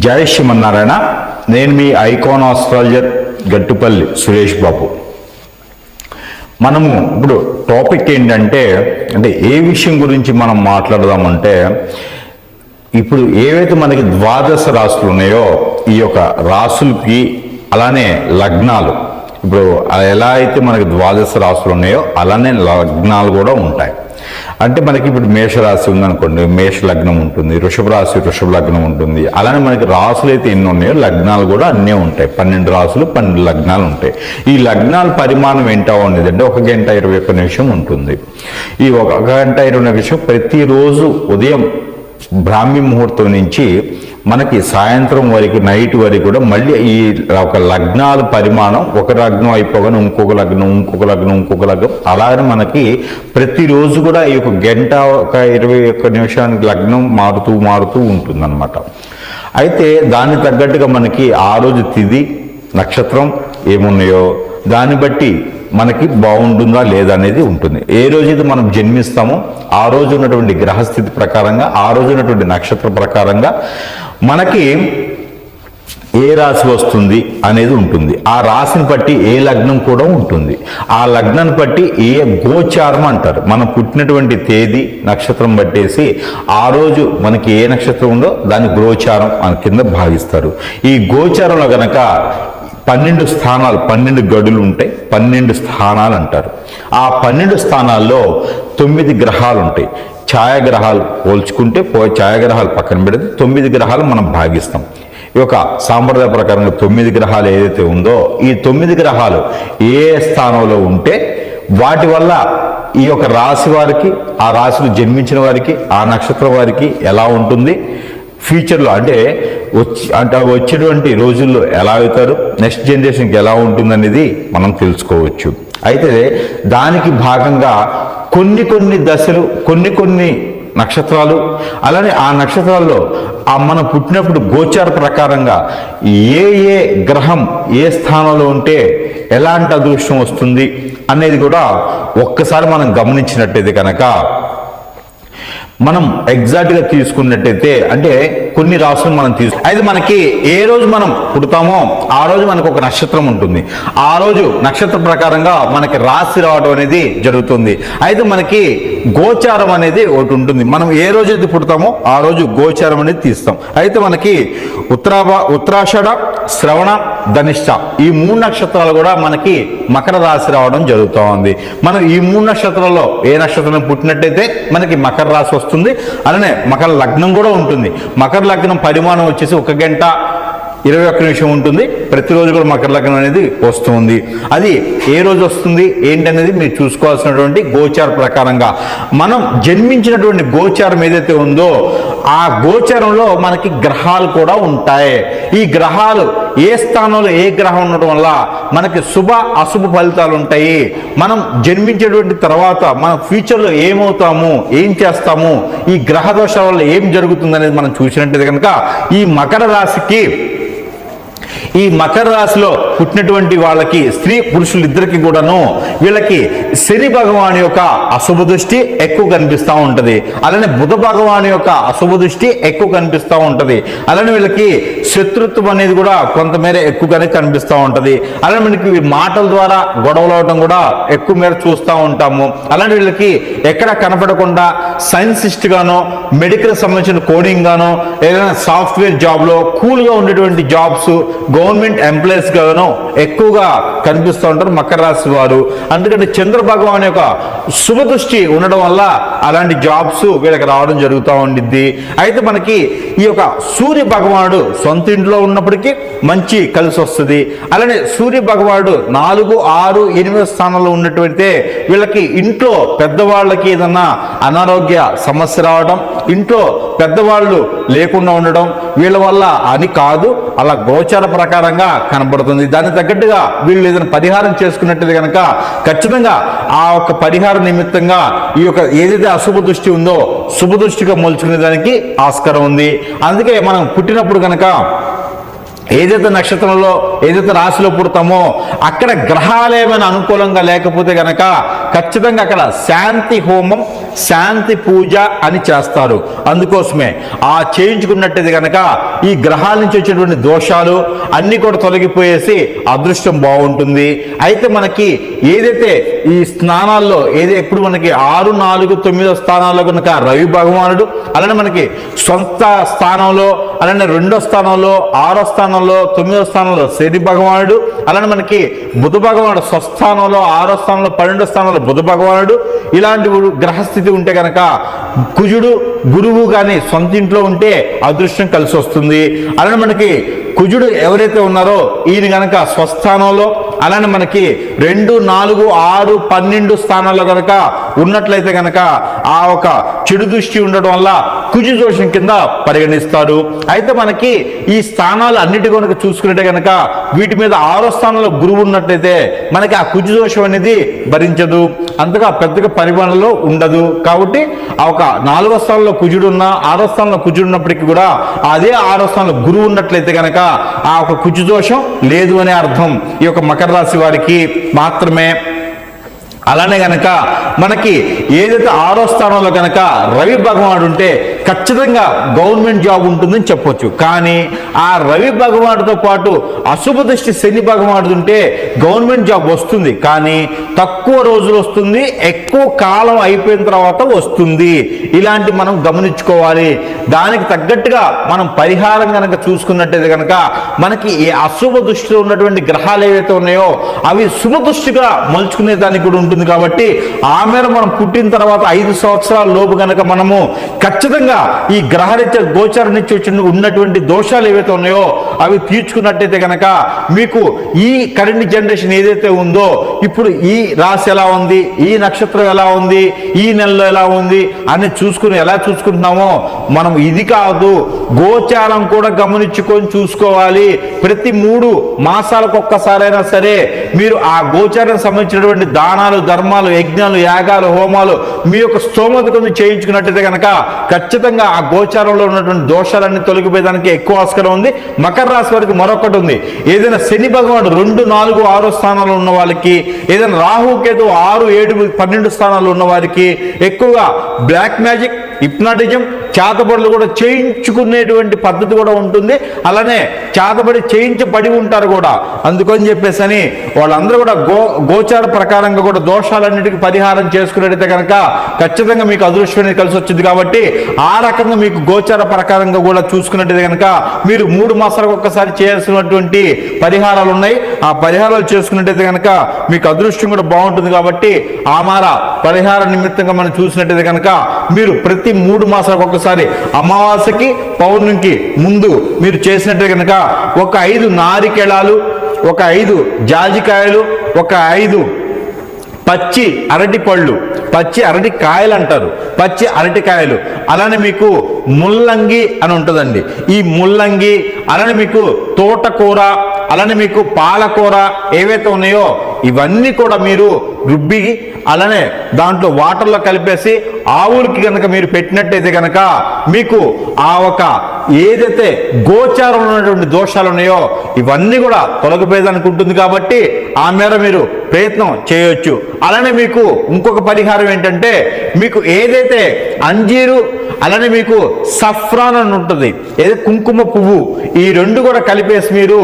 జై శ్రీమన్నారాయణ. నేను మీ ఐకాన్ ఆస్ట్రాలజర్ గట్టుపల్లి సురేష్ బాబు. మనము ఇప్పుడు టాపిక్ ఏంటంటే అంటే ఏ విషయం గురించి మనం మాట్లాడదామంటే ఇప్పుడు ఏవైతే మనకి ద్వాదశ రాశులు ఉన్నాయో ఈ యొక్క రాసులకి అలానే లగ్నాలు. ఇప్పుడు ఎలా అయితే మనకి ద్వాదశ రాశులు ఉన్నాయో అలానే లగ్నాలు కూడా ఉంటాయి. అంటే మనకి ఇప్పుడు మేషరాశి ఉందనుకోండి మేష లగ్నం ఉంటుంది వృషభ రాశి వృషభ లగ్నం ఉంటుంది. అలానే మనకి రాసులు అయితే ఎన్ని ఉన్నాయో లగ్నాలు కూడా అన్నీ ఉంటాయి. పన్నెండు రాసులు పన్నెండు లగ్నాలు ఉంటాయి. ఈ లగ్నాల పరిమాణం ఏంటో ఉండేది అంటే ఒక గంట ఇరవై ఒక్క నిమిషం ఉంటుంది. ఈ ఒక గంట ఇరవై నిమిషం ప్రతిరోజు ఉదయం బ్రాహ్మీ ముహూర్తం నుంచి మనకి సాయంత్రం వరకు నైట్ వరకు కూడా మళ్ళీ ఈ ఒక లగ్నాల పరిమాణం ఒక లగ్నం అయిపోగానే ఇంకొక లగ్నం ఇంకొక లగ్నం ఇంకొక లగ్నం అలాగే మనకి ప్రతిరోజు కూడా ఈ ఒక గంట ఒక ఇరవై ఒక్క నిమిషానికి లగ్నం మారుతూ మారుతూ ఉంటుందన్నమాట. అయితే దానికి తగ్గట్టుగా మనకి ఆ రోజు తిది నక్షత్రం ఏమున్నాయో దాన్ని బట్టి మనకి బాగుంటుందా లేదా అనేది ఉంటుంది. ఏ రోజైతే మనం జన్మిస్తామో ఆ రోజు ఉన్నటువంటి గ్రహస్థితి ప్రకారంగా ఆ రోజు ఉన్నటువంటి నక్షత్ర ప్రకారంగా మనకి ఏ రాశి వస్తుంది అనేది ఉంటుంది. ఆ రాశిని బట్టి ఏ లగ్నం కూడా ఉంటుంది. ఆ లగ్నాన్ని బట్టి ఏ గోచారం అంటారు. మనం పుట్టినటువంటి తేదీ నక్షత్రం బట్టేసి ఆ రోజు మనకి ఏ నక్షత్రం ఉందో దాని గోచారం అని కింద భావిస్తారు. ఈ గోచారంలో గనక పన్నెండు స్థానాలు పన్నెండు గడులు ఉంటాయి పన్నెండు స్థానాలు అంటారు. ఆ పన్నెండు స్థానాల్లో తొమ్మిది గ్రహాలు ఉంటాయి. ఛాయాగ్రహాలు పోల్చుకుంటే పో ఛాయాగ్రహాలు పక్కన పెడితే తొమ్మిది గ్రహాలు మనం భాగిస్తాం. ఈ యొక్క సాంప్రదాయ ప్రకారంగా తొమ్మిది గ్రహాలు ఏదైతే ఉందో ఈ తొమ్మిది గ్రహాలు ఏ స్థానంలో ఉంటే వాటి వల్ల ఈ యొక్క రాశి వారికి ఆ రాశిలో జన్మించిన వారికి ఆ నక్షత్రం వారికి ఎలా ఉంటుంది? ఫ్యూచర్లో అంటే వచ్చి అంటే వచ్చేటువంటి రోజుల్లో ఎలా అవుతారు? నెక్స్ట్ జనరేషన్కి ఎలా ఉంటుందనేది మనం తెలుసుకోవచ్చు. అయితే దానికి భాగంగా కొన్ని కొన్ని దశలు కొన్ని కొన్ని నక్షత్రాలు అలానే ఆ నక్షత్రాల్లో ఆ మనం పుట్టినప్పుడు గోచార ప్రకారంగా ఏ ఏ గ్రహం ఏ స్థానంలో ఉంటే ఎలాంటి అదృష్టం వస్తుంది అనేది కూడా ఒక్కసారి మనం గమనించినట్టయితే కనుక మనం ఎగ్జాక్ట్గా తీసుకున్నట్టయితే అంటే కొన్ని రాసులు మనం తీసు అయితే మనకి ఏ రోజు మనం పుడతామో ఆ రోజు మనకు ఒక నక్షత్రం ఉంటుంది. ఆ రోజు నక్షత్ర ప్రకారంగా మనకి రాశి రావడం అనేది జరుగుతుంది. అయితే మనకి గోచారం అనేది ఒకటి ఉంటుంది. మనం ఏ రోజు అయితే పుడతామో ఆ రోజు గోచారం అనేది తీస్తాం. అయితే మనకి ఉత్తరాభ ఉత్తరాషాఢ శ్రవణ ధనిష్ట ఈ మూడు నక్షత్రాలు కూడా మనకి మకర రాశి రావడం జరుగుతూ ఉంది. మనం ఈ మూడు నక్షత్రాల్లో ఏ నక్షత్రం పుట్టినట్టయితే మనకి మకర రాశి వస్తుంది. అలానే మకర లగ్నం కూడా ఉంటుంది. మకర లగ్నం పరిమాణం వచ్చేసి ఒక గంట ఇరవై ఒక్క నిమిషం ఉంటుంది. ప్రతిరోజు కూడా మకర లగ్నం అనేది వస్తుంది. అది ఏ రోజు వస్తుంది? ఏంటనేది మీరు చూసుకోవాల్సినటువంటి గోచార ప్రకారంగా. మనం జన్మించినటువంటి గోచారం ఏదైతే ఉందో ఆ గోచరంలో మనకి గ్రహాలు కూడా ఉంటాయి. ఈ గ్రహాలు ఏ స్థానంలో ఏ గ్రహం ఉండడం వల్ల మనకి శుభ అశుభ ఫలితాలు ఉంటాయి. మనం జన్మించేటువంటి తర్వాత మన ఫ్యూచర్లో ఏమవుతాము ఏం చేస్తాము ఈ గ్రహ దోషాల వల్ల ఏం జరుగుతుంది అనేది మనం చూసినట్టయితే కనుక ఈ మకర రాశికి ఈ మకర రాశిలో పుట్టినటువంటి వాళ్ళకి స్త్రీ పురుషులు ఇద్దరికి కూడాను వీళ్ళకి శని భగవాన్ యొక్క అశుభ దృష్టి ఎక్కువ కనిపిస్తూ ఉంటుంది. అలానే బుధ భగవాన్ యొక్క అశుభ దృష్టి ఎక్కువ కనిపిస్తూ ఉంటుంది. అలానే వీళ్ళకి శత్రుత్వం అనేది కూడా కొంతమేర ఎక్కువగానే కనిపిస్తూ ఉంటుంది. అలానే మనకి మాటల ద్వారా గొడవలు అవడం కూడా ఎక్కువ మేర చూస్తూ ఉంటాము. అలానే వీళ్ళకి ఎక్కడ కనపడకుండా సైన్సిస్ట్ గానో మెడికల్ సంబంధించిన కోడింగ్ గానో ఏదైనా సాఫ్ట్వేర్ జాబ్లో కూల్గా ఉండేటువంటి జాబ్స్ గవర్నమెంట్ ఎంప్లాయీస్గాను ఎక్కువగా కనిపిస్తూ ఉంటారు మకర రాశి వారు. అందుకంటే చంద్ర అనే యొక్క శుభదృష్టి ఉండడం వల్ల అలాంటి జాబ్స్ వీళ్ళకి రావడం జరుగుతూ ఉండిద్ది. అయితే మనకి ఈ యొక్క సూర్య భగవానుడు సొంత ఇంట్లో ఉన్నప్పటికీ మంచి కలిసి వస్తుంది. అలానే సూర్య భగవానుడు నాలుగు ఆరు ఎనిమిది స్థానంలో ఉన్నటువంటి వీళ్ళకి ఇంట్లో పెద్దవాళ్ళకి ఏదన్నా అనారోగ్య సమస్య రావడం ఇంట్లో పెద్దవాళ్ళు లేకుండా ఉండడం వీళ్ళ వల్ల అని కాదు అలా గోచార ప్రకారంగా కనబడుతుంది. దానికి తగ్గట్టుగా వీళ్ళు ఏదైనా పరిహారం చేసుకున్నట్టు కనుక ఖచ్చితంగా ఆ యొక్క పరిహార నిమిత్తంగా ఈ యొక్క ఏదైతే అశుభ దృష్టి ఉందో శుభ దృష్టిగా మలుచుకునే దానికి ఆస్కారం ఉంది. అందుకే మనం పుట్టినప్పుడు కనుక ఏదైతే నక్షత్రంలో ఏదైతే రాశిలో పుడతామో అక్కడ గ్రహాలు ఏమైనా అనుకూలంగా లేకపోతే గనక ఖచ్చితంగా అక్కడ శాంతి హోమం శాంతి పూజ అని చేస్తారు. అందుకోసమే ఆ చేయించుకున్నట్టయితే కనుక ఈ గ్రహాల నుంచి వచ్చేటువంటి దోషాలు అన్నీ కూడా తొలగిపోయేసి అదృష్టం బాగుంటుంది. అయితే మనకి ఏదైతే ఈ స్నానాల్లో ఏది ఎప్పుడు మనకి ఆరు నాలుగు తొమ్మిదో స్థానాల్లో కనుక రవి భగవానుడు అలానే మనకి సొంత స్థానంలో అలానే రెండో స్థానంలో ఆరో స్థానంలో తొమ్మిదో స్థానంలో శని భగవానుడు అలానే మనకి బుధ భగవానుడు స్వస్థానంలో ఆరో స్థానంలో పన్నెండో స్థానంలో బుధ భగవానుడు. ఇలాంటి గ్రహస్థితి ఉంటే కనుక కుజుడు గురువు కానీ సొంత ఇంట్లో ఉంటే అదృష్టం కలిసి వస్తుంది. అలానే మనకి కుజుడు ఎవరైతే ఉన్నారో ఈయన గనక స్వస్థానంలో అలానే మనకి రెండు నాలుగు ఆరు పన్నెండు స్థానాల్లో కనుక ఉన్నట్లయితే కనుక ఆ ఒక చెడు దృష్టి ఉండడం వల్ల కుజు దోషం కింద పరిగణిస్తారు. అయితే మనకి ఈ స్థానాలు అన్నిటి కనుక చూసుకుంటే కనుక వీటి మీద ఆరో స్థానంలో గురువు ఉన్నట్లయితే మనకి ఆ కుజు దోషం అనేది భరించదు. అంతగా పెద్దగా పరిమాణంలో ఉండదు. కాబట్టి ఆ ఒక నాలుగో స్థానంలో కుజుడు ఉన్న ఆరో స్థానంలో కుజుడు ఉన్నప్పటికీ కూడా అదే ఆరో స్థానంలో గురువు ఉన్నట్లయితే కనుక ఆ ఒక కుజు దోషం లేదు అనే అర్థం. ఈ యొక్క మకర రాశి వారికి మాత్రమే. అలానే గనక మనకి ఏదైతే ఆరో స్థానంలో గనక రవి భగవానుడు ఉంటే ఖచ్చితంగా గవర్నమెంట్ జాబ్ ఉంటుందని చెప్పొచ్చు. కానీ ఆ రవి భగవానుడితో పాటు అశుభ దృష్టి శని భగవానుడు ఉంటే గవర్నమెంట్ జాబ్ వస్తుంది. కానీ తక్కువ రోజులు వస్తుంది ఎక్కువ కాలం అయిపోయిన తర్వాత వస్తుంది. ఇలాంటి మనం గమనించుకోవాలి. దానికి తగ్గట్టుగా మనం పరిహారం కనుక చూసుకున్నట్టయితే కనుక మనకి ఈ అశుభ దృష్టిలో ఉన్నటువంటి గ్రహాలు ఏవైతే ఉన్నాయో అవి శుభ దృష్టిగా మలుచుకునే దానికి కూడా ఉంటుంది కాబట్టి ఆ మేర మనం పుట్టిన తర్వాత ఐదు సంవత్సరాల లోపు కనుక మనము ఖచ్చితంగా ఈ గ్రహరీత్య గోచర నుంచి వచ్చిన ఉన్నటువంటి దోషాలు ఏవైతే ఉన్నాయో అవి తీర్చుకున్నట్టయితే కనుక మీకు ఈ కరెంట్ జనరేషన్ ఏదైతే ఉందో ఇప్పుడు ఈ రాశి ఎలా ఉంది ఈ నక్షత్రం ఎలా ఉంది ఈ నెలలో ఎలా ఉంది అని చూసుకుని ఎలా చూసుకుంటున్నామో మనం ఇది కాదు. గోచారం కూడా గమనించుకొని చూసుకోవాలి. ప్రతి మూడు మాసాలకు ఒక్కసారైనా సరే మీరు ఆ గోచారం సంబంధించినటువంటి దానాలు ధర్మాలు యజ్ఞాలు యాగాలు హోమాలు మీ యొక్క స్తోమత కొంచెం చేయించుకున్నట్టయితే కనుక ఖచ్చితంగా ఆ గోచారంలో ఉన్నటువంటి దోషాలన్నీ తొలగిపోయేదానికి ఎక్కువ ఆస్కారం ఉంది. మకర రాశి వారికి మరొకటి ఉంది. ఏదైనా శని భగవానుడు రెండు నాలుగు ఆరో స్థానాలు ఉన్న వాళ్ళకి ఏదైనా రాహుకేతు ఆరు ఏడు పన్నెండు స్థానాలు ఉన్న వారికి ఎక్కువగా బ్లాక్ మ్యాజిక్ హిప్నాటిజం చేతబడులు కూడా చేయించుకునేటువంటి పద్ధతి కూడా ఉంటుంది. అలానే చేతబడి చేయించబడి ఉంటారు కూడా. అందుకని చెప్పేసి అని వాళ్ళందరూ కూడా గో గోచార ప్రకారంగా కూడా దోషాలన్నిటికీ పరిహారం చేసుకునేటైతే కనుక ఖచ్చితంగా మీకు అదృష్టం అనేది కలిసి వచ్చింది కాబట్టి ఆ రకంగా మీకు గోచార ప్రకారంగా కూడా చూసుకున్నట్టయితే కనుక మీరు మూడు మాసాలకు ఒక్కసారి చేయాల్సినటువంటి పరిహారాలు ఉన్నాయి. ఆ పరిహారాలు చేసుకున్నట్టయితే కనుక మీకు అదృష్టం కూడా బాగుంటుంది కాబట్టి ఆమార పరిహార నిమిత్తంగా మనం చూసినట్టయితే కనుక మీరు ప్రతి మూడు మాసాలకు ఒక్కసారి అమావాస్యకి పౌర్ణమికి ముందు మీరు చేసినట్టు కనుక ఒక ఐదు నారికెళాలు ఒక ఐదు జాజికాయలు ఒక ఐదు పచ్చి అరటి పళ్ళు పచ్చి అరటి కాయలు అంటారు. పచ్చి అరటికాయలు అలానే మీకు ముల్లంగి అని ఉంటుందండి. ఈ ముల్లంగి అలానే మీకు తోటకూర అలానే మీకు పాలకూర ఏవైతే ఉన్నాయో ఇవన్నీ కూడా మీరు రుబ్బి అలానే దాంట్లో వాటర్లో కలిపేసి ఆవులకి కనుక మీరు పెట్టినట్టయితే కనుక మీకు ఆ ఒక ఏదైతే గోచారం ఉన్నటువంటి దోషాలు ఉన్నాయో ఇవన్నీ కూడా తొలగిపోయేదానికి ఉంటుంది కాబట్టి ఆ మేర మీరు ప్రయత్నం చేయొచ్చు. అలానే మీకు ఇంకొక పరిహారం ఏంటంటే మీకు ఏదైతే అంజీరు అలానే మీకు సఫ్రాన్ అని ఉంటుంది ఏదో కుంకుమ పువ్వు ఈ రెండు కూడా కలిపేసి మీరు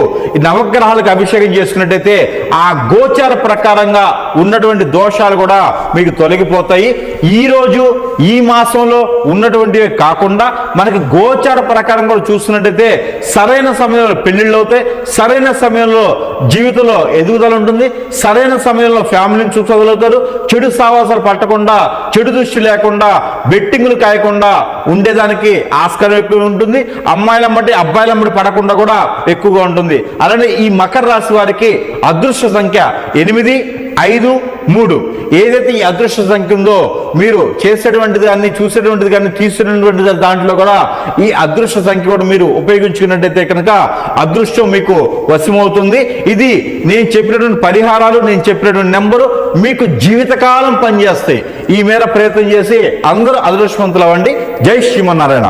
నవగ్రహాలకు అభిషేకం చేసుకున్నట్టయితే ఆ గోచార ప్రకారంగా ఉన్నటువంటి దోషాలు కూడా మీకు తొలగిపోతాయి. ఈ రోజు ఈ మాసంలో ఉన్నటువంటివి కాకుండా మనకి గోచార ప్రకారం కూడా చూస్తున్నట్టయితే సరైన సమయంలో పెళ్ళిళ్ళు అవుతాయి సరైన సమయంలో జీవితంలో ఎదుగుదల ఉంటుంది సరైన సమయంలో ఫ్యామిలీని చూసుకోగలుగుతారు. చెడు సావాసాలు పట్టకుండా చెడు దృష్టి లేకుండా బెట్టింగ్లు కాయకుండా ఉండేదానికి ఆస్కారం ఎక్కువ ఉంటుంది. అమ్మాయిలమ్మటి అబ్బాయిలమ్మటి పడకుండా కూడా ఎక్కువగా ఉంటుంది. అలానే ఈ మకర రాశి వారికి అదృష్ట సంఖ్య ఎనిమిది ఐదు మూడు. ఏదైతే ఈ అదృష్ట సంఖ్య ఉందో మీరు చేసేటువంటిది కానీ చూసేటువంటిది కానీ తీసుకునేటువంటిది దాంట్లో కూడా ఈ అదృష్ట సంఖ్య కూడా మీరు ఉపయోగించుకున్నట్టయితే కనుక అదృష్టం మీకు వశమవుతుంది. ఇది నేను చెప్పినటువంటి పరిహారాలు నేను చెప్పినటువంటి నెంబరు మీకు జీవితకాలం పనిచేస్తాయి. ఈ మేర ప్రయత్నం చేసి అందరూ అదృష్టవంతులు అవ్వండి జై శ్రీమన్నారాయణ.